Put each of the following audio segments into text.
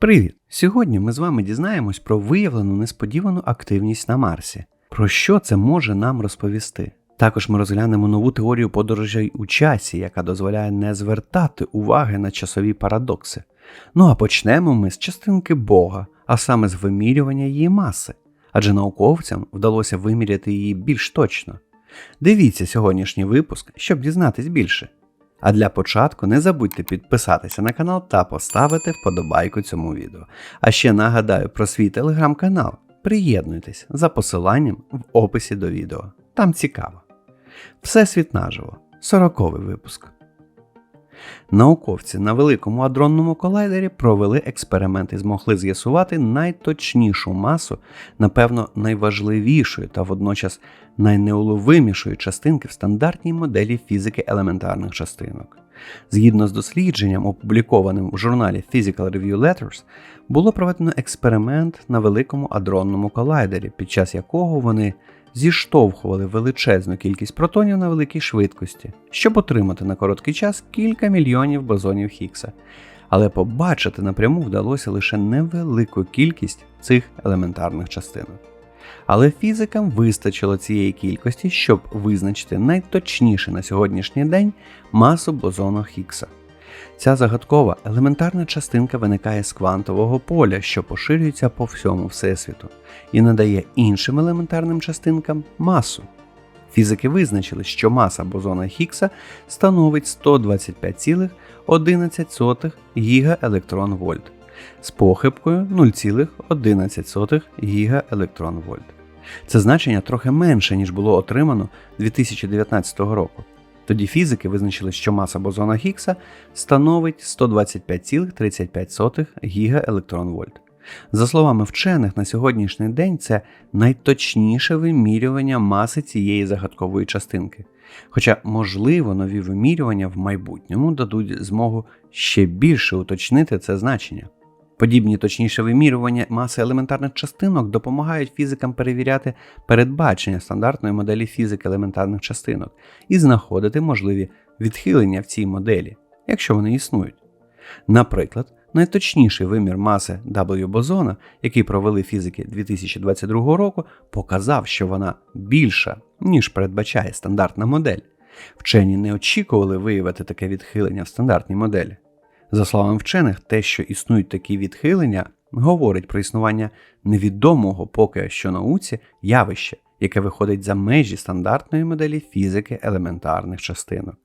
Привіт! Сьогодні ми з вами дізнаємось про виявлену несподівану активність на Марсі. Про що це може нам розповісти? Також ми розглянемо нову теорію подорожей у часі, яка дозволяє не звертати уваги на часові парадокси. Ну а почнемо ми з частинки Бога, а саме з вимірювання її маси, адже науковцям вдалося виміряти її більш точно. Дивіться сьогоднішній випуск, щоб дізнатись більше. А для початку не забудьте підписатися на канал та поставити вподобайку цьому відео. А ще нагадаю про свій телеграм-канал. Приєднуйтесь за посиланням в описі до відео. Там цікаво. Всесвіт наживо. 40 випуск. Науковці на великому адронному колайдері провели експеримент і змогли з'ясувати найточнішу масу, напевно, найважливішої та водночас найнеуловимішої частинки в стандартній моделі фізики елементарних частинок. Згідно з дослідженням, опублікованим в журналі Physical Review Letters, було проведено експеримент на великому адронному колайдері, під час якого вони зіштовхували величезну кількість протонів на великій швидкості, щоб отримати на короткий час кілька мільйонів бозонів Хіггса. Але побачити напряму вдалося лише невелику кількість цих елементарних частинок. Але фізикам вистачило цієї кількості, щоб визначити найточніше на сьогоднішній день масу бозону Хіггса. Ця загадкова елементарна частинка виникає з квантового поля, що поширюється по всьому Всесвіту, і надає іншим елементарним частинкам масу. Фізики визначили, що маса бозона Хіггса становить 125,11 гігаелектронвольт з похибкою 0,11 гігаелектронвольт. Це значення трохи менше, ніж було отримано 2019 року. Тоді фізики визначили, що маса бозона Хіггса становить 125,35 гігаелектронвольт. За словами вчених, на сьогоднішній день це найточніше вимірювання маси цієї загадкової частинки. Хоча, можливо, нові вимірювання в майбутньому дадуть змогу ще більше уточнити це значення. Подібні точніше вимірювання маси елементарних частинок допомагають фізикам перевіряти передбачення стандартної моделі фізики елементарних частинок і знаходити можливі відхилення в цій моделі, якщо вони існують. Наприклад, найточніший вимір маси W бозона, який провели фізики 2022 року, показав, що вона більша, ніж передбачає стандартна модель. Вчені не очікували виявити таке відхилення в стандартній моделі. За словами вчених, те, що існують такі відхилення, говорить про існування невідомого поки що науці явище, яке виходить за межі стандартної моделі фізики елементарних частинок.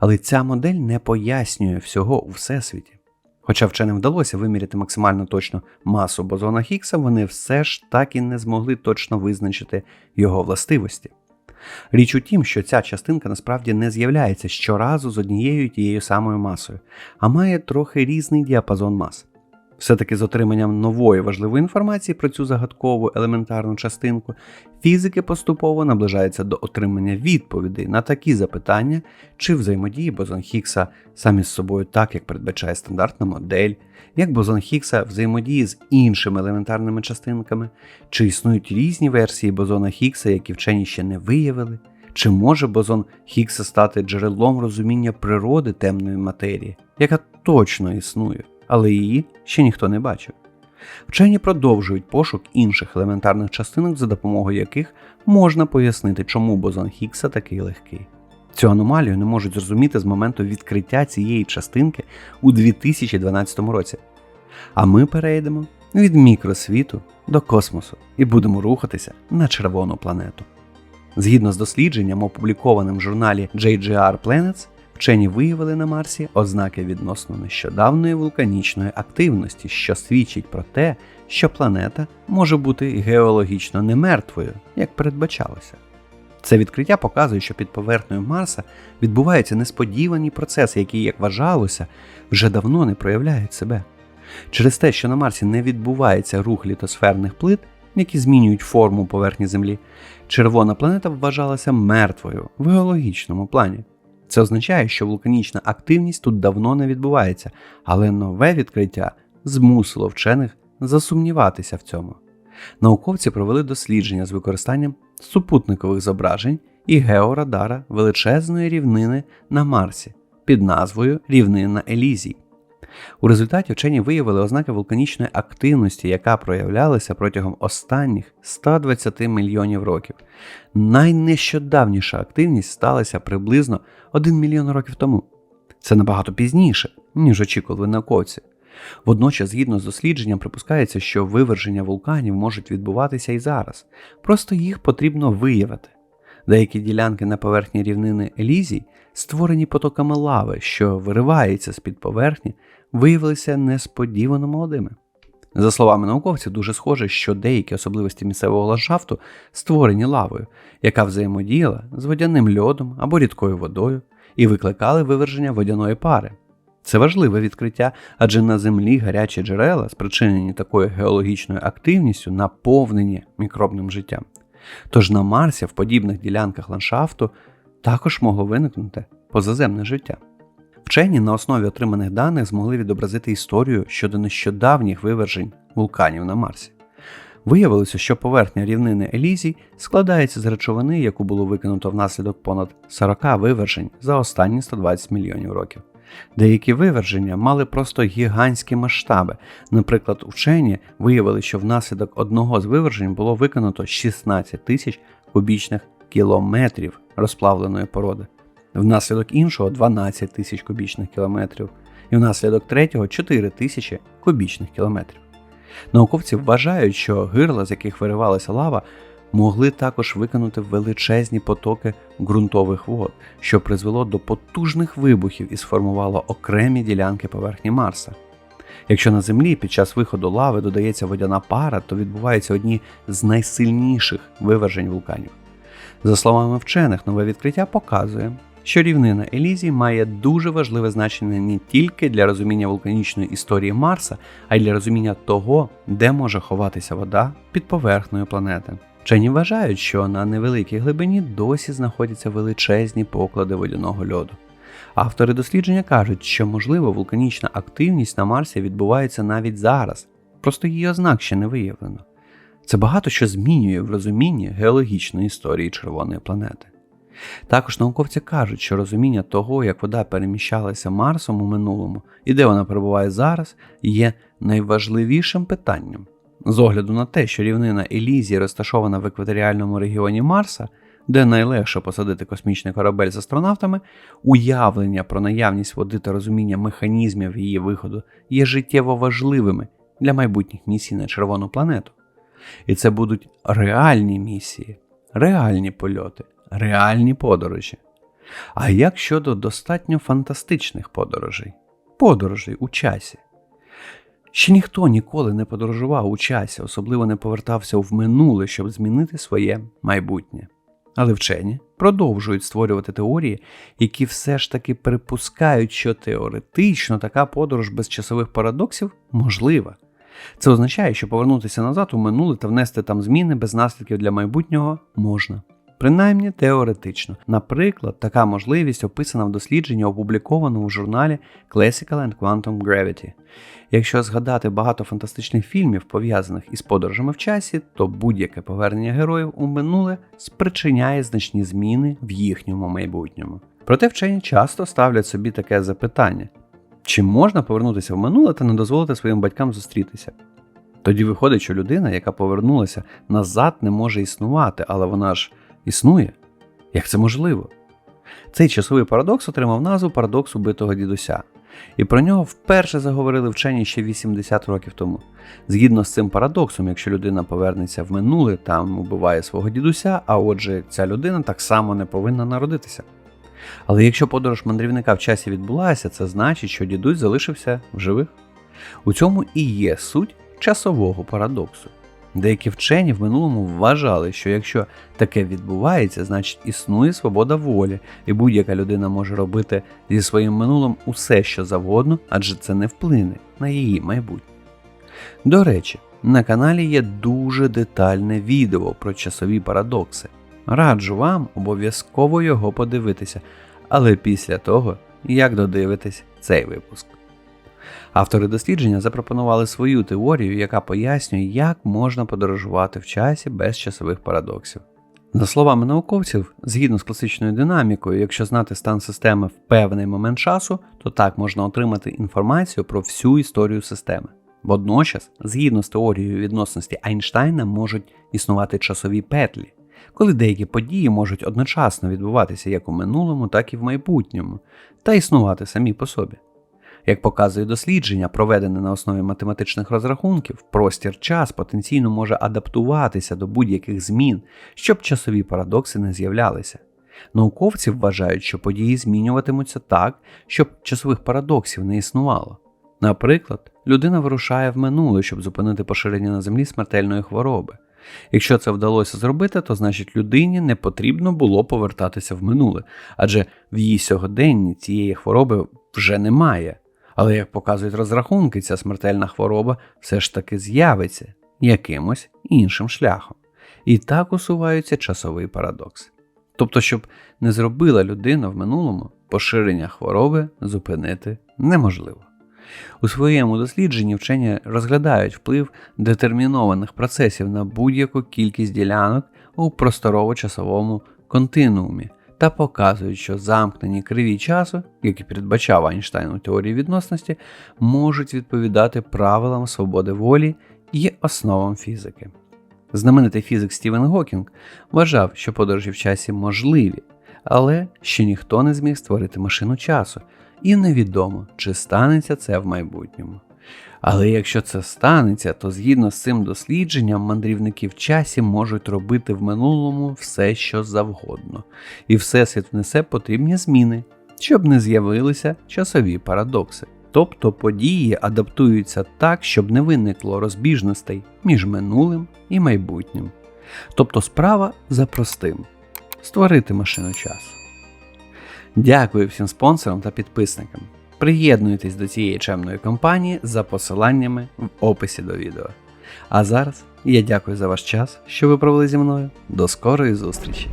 Але ця модель не пояснює всього у всесвіті. Хоча вченим вдалося виміряти максимально точно масу бозона Хіггса, вони все ж так і не змогли точно визначити його властивості. Річ у тім, що ця частинка насправді не з'являється щоразу з однією тією самою масою, а має трохи різний діапазон мас. Все-таки з отриманням нової важливої інформації про цю загадкову елементарну частинку, фізики поступово наближаються до отримання відповідей на такі запитання, чи взаємодії бозон Хіггса самі з собою так, як передбачає стандартна модель, як бозон Хіггса взаємодіє з іншими елементарними частинками, чи існують різні версії бозона Хіггса, які вчені ще не виявили, чи може бозон Хіггса стати джерелом розуміння природи темної матерії, яка точно існує але її ще ніхто не бачив. Вчені продовжують пошук інших елементарних частинок, за допомогою яких можна пояснити, чому бозон Хіггса такий легкий. Цю аномалію не можуть зрозуміти з моменту відкриття цієї частинки у 2012 році. А ми перейдемо від мікросвіту до космосу і будемо рухатися на червону планету. Згідно з дослідженням, опублікованим в журналі JGR Planets, Вчені виявили на Марсі ознаки відносно нещодавної вулканічної активності, що свідчить про те, що планета може бути геологічно не мертвою, як передбачалося. Це відкриття показує, що під поверхнею Марса відбуваються несподівані процеси, які, як вважалося, вже давно не проявляють себе. Через те, що на Марсі не відбувається рух літосферних плит, які змінюють форму поверхні Землі, червона планета вважалася мертвою в геологічному плані. Це означає, що вулканічна активність тут давно не відбувається, але нове відкриття змусило вчених засумніватися в цьому. Науковці провели дослідження з використанням супутникових зображень і георадара величезної рівнини на Марсі під назвою Рівнина Елізій. У результаті вчені виявили ознаки вулканічної активності, яка проявлялася протягом останніх 120 мільйонів років. Найнещодавніша активність сталася приблизно 1 мільйон років тому. Це набагато пізніше, ніж очікували науковці. Водночас, згідно з дослідженням, припускається, що виверження вулканів можуть відбуватися і зараз, просто їх потрібно виявити. Деякі ділянки на поверхні рівнини Елізій, створені потоками лави, що виривається з під поверхні, виявилися несподівано молодими. За словами науковців, дуже схоже, що деякі особливості місцевого ландшафту створені лавою, яка взаємодіяла з водяним льодом або рідкою водою і викликали виверження водяної пари. Це важливе відкриття, адже на Землі гарячі джерела, спричинені такою геологічною активністю, наповнені мікробним життям. Тож на Марсі в подібних ділянках ландшафту також могло виникнути позаземне життя. Вчені на основі отриманих даних змогли відобразити історію щодо нещодавніх вивержень вулканів на Марсі. Виявилося, що поверхня рівнини Елізій складається з речовини, яку було викинуто внаслідок понад 40 вивержень за останні 120 мільйонів років. Деякі виверження мали просто гігантські масштаби. Наприклад, вчені виявили, що внаслідок одного з вивержень було виконано 16 тисяч кубічних кілометрів розплавленої породи, внаслідок іншого 12 тисяч кубічних кілометрів, і внаслідок третього 4 тисячі кубічних кілометрів. Науковці вважають, що гирла, з яких виривалася лава, могли також викинути величезні потоки ґрунтових вод, що призвело до потужних вибухів і сформувало окремі ділянки поверхні Марса. Якщо на Землі під час виходу лави додається водяна пара, то відбуваються одні з найсильніших вивержень вулканів. За словами вчених, нове відкриття показує, що рівнина Елізії має дуже важливе значення не тільки для розуміння вулканічної історії Марса, а й для розуміння того, де може ховатися вода під поверхнею планети. Вчені вважають, що на невеликій глибині досі знаходяться величезні поклади водяного льоду. Автори дослідження кажуть, що можливо вулканічна активність на Марсі відбувається навіть зараз, просто її ознак ще не виявлено. Це багато що змінює в розумінні геологічної історії червоної планети. Також науковці кажуть, що розуміння того, як вода переміщалася Марсом у минулому і де вона перебуває зараз, є найважливішим питанням. З огляду на те, що рівнина Елізії розташована в екваторіальному регіоні Марса, де найлегше посадити космічний корабель з астронавтами, уявлення про наявність води та розуміння механізмів її виходу є життєво важливими для майбутніх місій на червону планету. І це будуть реальні місії, реальні польоти, реальні подорожі. А як щодо достатньо фантастичних подорожей, подорожей у часі? Ще ніхто ніколи не подорожував у часі, особливо не повертався в минуле, щоб змінити своє майбутнє. Але вчені продовжують створювати теорії, які все ж таки припускають, що теоретично така подорож без часових парадоксів можлива. Це означає, що повернутися назад у минуле та внести там зміни без наслідків для майбутнього можна. Принаймні теоретично. Наприклад, така можливість описана в дослідженні, опублікованому в журналі Classical and Quantum Gravity. Якщо згадати багато фантастичних фільмів, пов'язаних із подорожами в часі, то будь-яке повернення героїв у минуле спричиняє значні зміни в їхньому майбутньому. Проте вчені часто ставлять собі таке запитання: чи можна повернутися в минуле та не дозволити своїм батькам зустрітися? Тоді виходить, що людина, яка повернулася назад, не може існувати, але вона ж існує. Як це можливо? Цей часовий парадокс отримав назву парадокс убитого дідуся, і про нього вперше заговорили вчені ще 80 років тому. Згідно з цим парадоксом, якщо людина повернеться в минуле, там убиває свого дідуся, а отже, ця людина так само не повинна народитися. Але якщо подорож мандрівника в часі відбулася, це значить, що дідусь залишився в живих. У цьому і є суть часового парадоксу. Деякі вчені в минулому вважали, що якщо таке відбувається, значить існує свобода волі, і будь-яка людина може робити зі своїм минулим усе, що завгодно, адже це не вплине на її майбутнє. До речі, на каналі є дуже детальне відео про часові парадокси. Раджу вам обов'язково його подивитися, але після того, як додивитесь цей випуск. Автори дослідження запропонували свою теорію, яка пояснює, як можна подорожувати в часі без часових парадоксів. За словами науковців, згідно з класичною динамікою, якщо знати стан системи в певний момент часу, то так можна отримати інформацію про всю історію системи. Водночас, згідно з теорією відносності Айнштайна, можуть існувати часові петлі, коли деякі події можуть одночасно відбуватися як у минулому, так і в майбутньому, та існувати самі по собі. Як показує дослідження, проведене на основі математичних розрахунків, простір час потенційно може адаптуватися до будь-яких змін, щоб часові парадокси не з'являлися. Науковці вважають, що події змінюватимуться так, щоб часових парадоксів не існувало. Наприклад, людина вирушає в минуле, щоб зупинити поширення на землі смертельної хвороби. Якщо це вдалося зробити, то значить людині не потрібно було повертатися в минуле, адже в її сьогоденні цієї хвороби вже немає. Але як показують розрахунки, ця смертельна хвороба все ж таки з'явиться якимось іншим шляхом. І так усуваються часовий парадокс. Тобто, щоб не зробила людина в минулому, поширення хвороби зупинити неможливо. У своєму дослідженні вчені розглядають вплив детермінованих процесів на будь-яку кількість ділянок у просторово-часовому континуумі та показують, що замкнені криві часу, які передбачав Айнштайн у теорії відносності, можуть відповідати правилам свободи волі і основам фізики. Знаменитий фізик Стівен Гокінг вважав, що подорожі в часі можливі, але ще ніхто не зміг створити машину часу, і невідомо, чи станеться це в майбутньому. Але якщо це станеться, то згідно з цим дослідженням мандрівники в часі можуть робити в минулому все, що завгодно, і Всесвіт внесе потрібні зміни, щоб не з'явилися часові парадокси. Тобто події адаптуються так, щоб не виникло розбіжностей між минулим і майбутнім. Тобто справа за простим створити машину часу. Дякую всім спонсорам та підписникам. Приєднуйтесь до цієї чемної компанії за посиланнями в описі до відео. А зараз я дякую за ваш час, що ви провели зі мною. До скорої зустрічі!